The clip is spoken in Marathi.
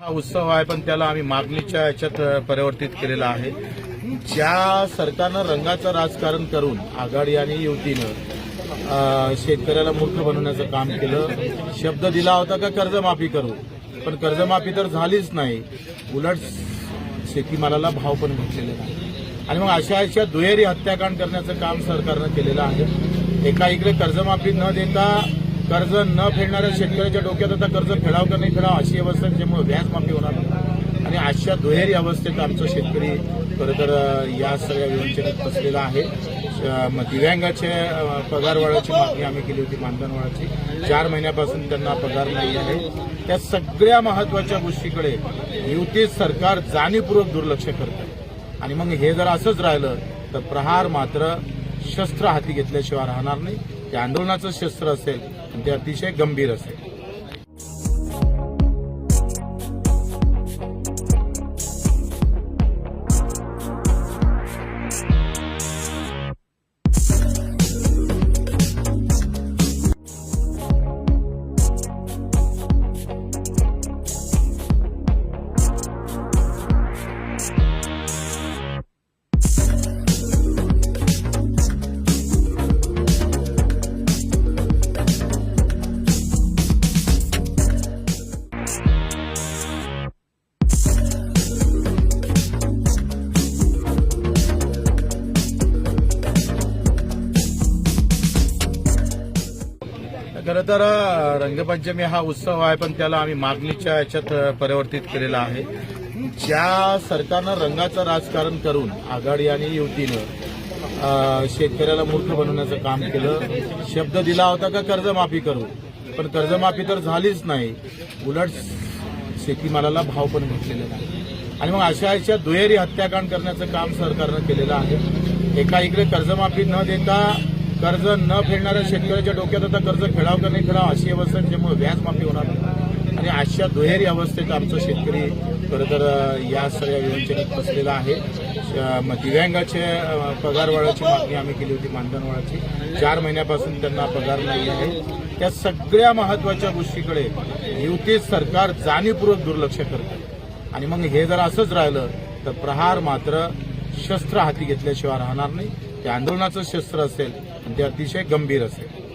हा उत्सव आहे पण त्याला आम्ही मागणीच्या याच्यात परिवर्तित केलेला आहे. ज्या सरकारनं रंगाचं राजकारण करून आघाडी आणि युतीनं शेतकऱ्याला मूर्ख बनवण्याचं काम केलं. शब्द दिला होता का कर्जमाफी करू? पण कर्जमाफी तर झालीच नाही. उलट शेतीमालाला भाव पण भेटलेले नाही. आणि मग अशा अशा दुहेरी हत्याकांड करण्याचं काम सरकारनं केलेलं आहे. एका इकडे कर्जमाफी न देता कर्ज न फेडणाऱ्या शेतकऱ्याच्या डोक्यात आता कर्ज फेडाव का नाही फेडाव अशी अवस्था त्यामुळे व्याज माफी होणार नाही. आणि अशा दुहेरी अवस्थेत आमचा शेतकरी खरं तर या सगळ्या विवंचनेत फसलेला आहे. अ, म- दिव्यांगाचे अ, मागणी आम्ही केली होती मानधनवाढाची चार महिन्यापासून त्यांना पगार नाही आहे. त्या सगळ्या महत्त्वाच्या गोष्टीकडे युती सरकार जाणीवपूर्वक दुर्लक्ष करत आहे आणि मग हे जर असंच राहिलं तर प्रहार मात्र शस्त्र हाती घेतल्याशिवाय राहणार नाही. ते आंदोलनाचं शस्त्र असेल ते अतिशय गंभीर असेल. खरं तर रंगपंचमी हा उत्सव आहे पण त्याला आम्ही मागणीच्या याच्यात परिवर्तित केलेला आहे. ज्या सरकारनं रंगाचं राजकारण करून आघाडी आणि युतीनं शेतकऱ्याला मूर्ख बनवण्याचं काम केलं. शब्द दिला होता का कर्जमाफी करू? पण कर्जमाफी तर झालीच नाही. उलट शेतीमालाला भाव पण भेटलेला नाही. आणि मग अशा अशा दुहेरी हत्याकांड करण्याचं काम सरकारनं केलेलं आहे. एका इकडे कर्जमाफी न देता कर्ज न फेडणाऱ्या शेतकऱ्याच्या डोक्यात आता कर्ज फेडाव का नाही फेडाव अशी अवस्था आहे, त्यामुळे व्याज माफी होणार नाही. आणि अशा दुहेरी अवस्थेत आमचा शेतकरी खरं तर या सगळ्या विवंचनेत फसलेला आहे. अ, म- दिव्यांगाचे पगार मागणी आम्ही केली होती मानधनवाढाची. चार महिन्यापासून त्यांना पगार नाही आहे. त्या सगळ्या महत्त्वाच्या गोष्टीकडे युती सरकार जाणीवपूर्वक दुर्लक्ष करत. आणि मग हे जर असंच राहिलं तर प्रहार मात्र शस्त्र हाती घेतल्याशिवाय राहणार नाही. ते आंदोलनाचं शस्त्र असेल ते अतिशय गंभीर असेल.